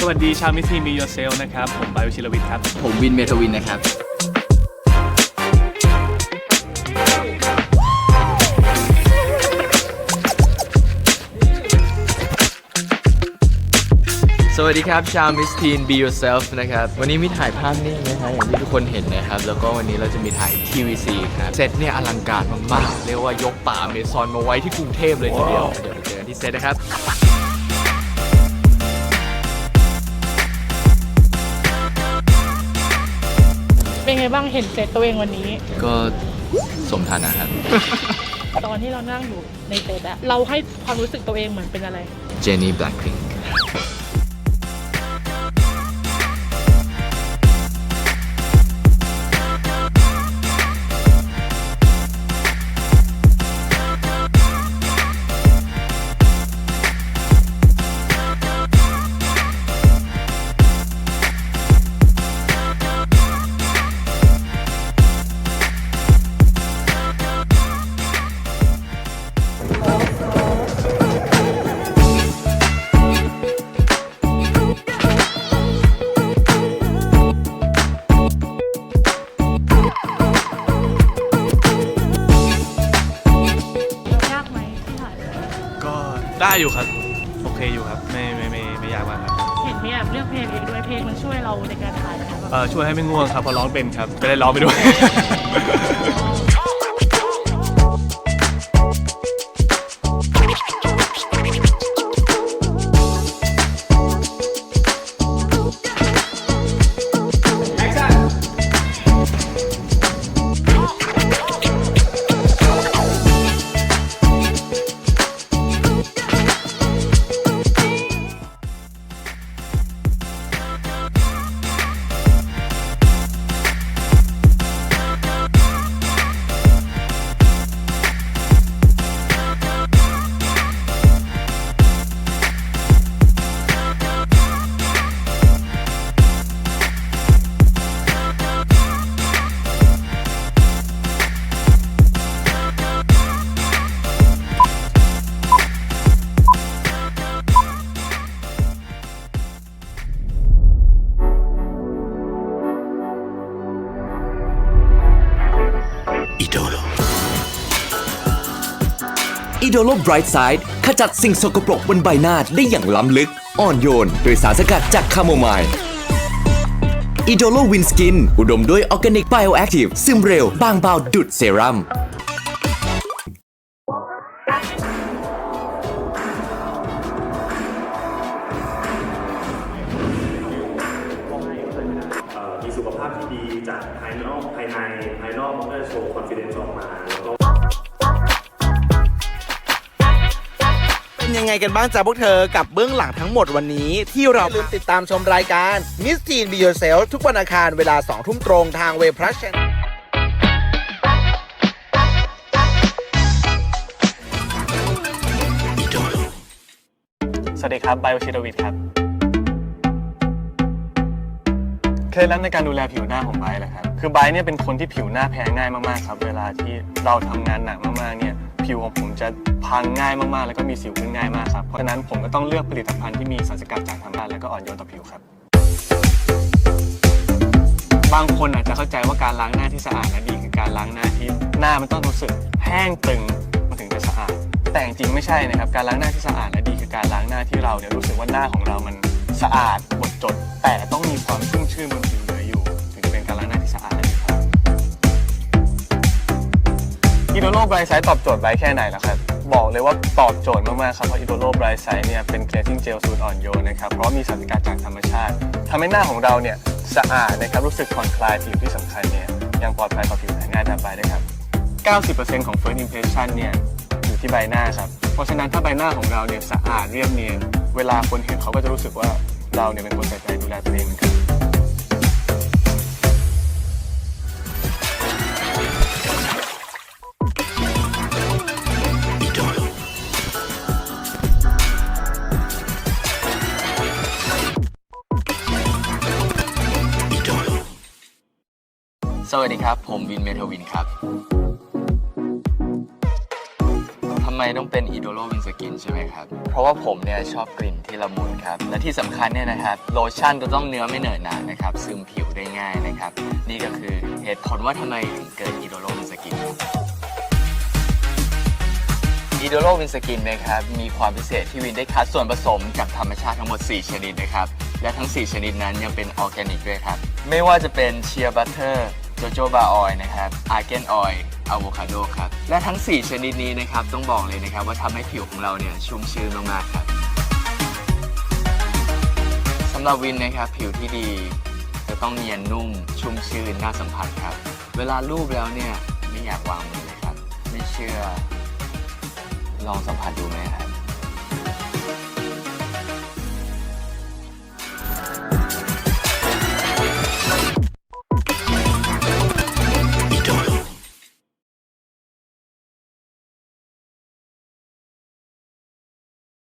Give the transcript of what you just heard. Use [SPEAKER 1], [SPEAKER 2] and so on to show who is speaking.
[SPEAKER 1] สวัสดีชาวมิทีมีโยเซลนะครับ ผมบายวชิรวิทย์ครับ
[SPEAKER 2] ผมวินเมทวินนะครับ สวัสดีครับ ชาวมิสทีน Be Yourself นะครับ วันนี้มีถ่ายภาพนิ่งนะฮะอย่างที่ทุกคนเห็นนะครับ แล้วก็วันนี้เราจะมีถ่าย TVC ครับเซตเนี่ยอลังการมากๆ เรียกว่ายกป่าเมซอนมาไว้ที่กรุงเทพเลยทีเดียว เดี๋ยวไปเจอกันที่เซตนะครับ
[SPEAKER 3] ไงบ้างเห็นเซตตัวเองวันนี้
[SPEAKER 2] ก็สมฐานะครับ
[SPEAKER 3] ตอนที่เรานั่งอยู่ในเซตอะเราให้ความรู้สึกตัวเองเหมือนเป็นอะไร
[SPEAKER 2] เจนนี่ Blackpink
[SPEAKER 3] ย
[SPEAKER 1] อยู่ครับ โอเคอยู่ครับ ไม่ไม่ไม่ไม่ยากมากครับ
[SPEAKER 3] เห็นมีแอบเลือกเพลงเองด้วยเพลงมันช่วยเราในการถ่ายนะคะ
[SPEAKER 1] เอ่อช่วยให้ไม่ง่วงครับเพอร้องเป็นครับจะได้ร้องไปด้วย
[SPEAKER 4] อีโดโลไบรท์ไซด์ขจัดสิ่งสกปรกบนใบหน้าได้อย่างล้ำลึก อ่อนโยน โดยสารสกัดจากคาโมไมล์อีโดโลวินสกิน อุดมด้วยออร์แกนิกไบโอแอคทีฟซึมเร็ว บางเบาดุดเซรั่ม
[SPEAKER 5] ว์คอนฟิเดนซ์ออกมาแล้วก็
[SPEAKER 6] เป็นยังไงกันบ้างจ้าพวกเธอกับเบื้องหลังทั้งหมดวันนี้ ที่เราลืมติดตามชมรายการ Miss Teen Be Yourself ทุกวันอังคารเวลา 2 ทุ่มตรงทางเว็บพลัส
[SPEAKER 1] สวัสดีครับไบโอชิรวิทย์ครับ เคล็ดลับในการดูแลผิวหน้าของไบร์ทเหรอครับ คือไบร์ทเนี่ยเป็นคนที่ผิวหน้าแพ้ง่ายมากๆครับ เวลาที่เราทำงานหนักมากๆเนี่ย ผิวของผมจะพังง่ายมากๆ แล้วก็มีสิวขึ้นง่ายมากครับ เพราะฉะนั้นผมก็ต้องเลือกผลิตภัณฑ์ที่มีสารสกัดจากธรรมชาติและก็อ่อนโยนต่อผิวครับ บางคนอาจจะเข้าใจว่าการล้างหน้าที่สะอาดและดีคือการล้างหน้าที่หน้ามันต้องรู้สึกแห้งตึงมันถึงจะสะอาด แต่จริงๆไม่ใช่นะครับ การล้างหน้าที่สะอาดและดีคือการล้างหน้าที่เราเนี่ยรู้สึกว่าหน้าของเรามันสะอาดหมดจด แต่ต้องมีความชุ่ม ชื่นบนผิวเหลืออยู่ ถึงเป็นการล้างหน้าที่สะอาดและดีครับอิโดโลไบรท์ไซต์ตอบโจทย์ไบรท์แค่ไหนล่ะครับ บอกเลยว่าตอบโจทย์มากๆครับ เพราะอิโดโลไบรท์ไซต์เนี่ยเป็นเคลซิ่งเจลสูตรอ่อนโยนนะครับ เพราะมีสารสกัดจากธรรมชาติทำให้หน้าของเราเนี่ยสะอาดนะครับรู้สึกผ่อนคลายผิวที่สำคัญเนี่ยยังปลอดภัยต่อผิวหนังง่ายแบบไบรท์ด้วยครับ 90%ของ first impression เนี่ยอยู่ที่ใบหน้าครับ เพราะฉะนั้นถ้าใบหน้าของเราเนี่ยสะอาดเรียบเนียน เวลาคนเห็นเขาก็จะรู้สึกว่าเราเนี่ยเป็นคนใส่ใจดูแลตัวเองเหมือนกัน
[SPEAKER 2] วัสดีครับ ผมวินเมทวินครับ ทำไมต้องเป็นอีโดโลวินสกินใช่ไหมครับ เพราะว่าผมเนี่ยชอบกลิ่นที่ละมุนครับ และที่สำคัญเนี่ยนะครับโลชั่นจะต้องเนื้อไม่เหนอะหนานะครับ ซึมผิวได้ง่ายนะครับ นี่ก็คือเหตุผลว่าทำไมถึงเกิดอีโดโลวินสกินอีโดโลวินสกินนะครับมีความพิเศษที่วินได้คัดส่วนผสมจากธรรมชาติทั้งหมด 4 ชนิดนะครับ และทั้ง 4 ชนิดนั้นยังเป็นออร์แกนิกด้วยครับ ไม่ว่าจะเป็นเชียร์บัตเตอร์ โจโจบาออยนะครับอาร์เกนออยอะโวคาโดครับ และทั้ง 4 ชนิดนี้นะครับ ต้องบอกเลยนะครับ ว่าทำให้ผิวของเราเนี่ยชุ่มชื้นมากๆครับสำหรับวินนะครับ ผิวที่ดี จะต้องเนียนนุ่ม ชุ่มชื้นน่าสัมผัสครับ เวลาลูบแล้วเนี่ย ไม่อยากวางมือเลยครับ ไม่เชื่อ ลองสัมผัสดูไหมครับ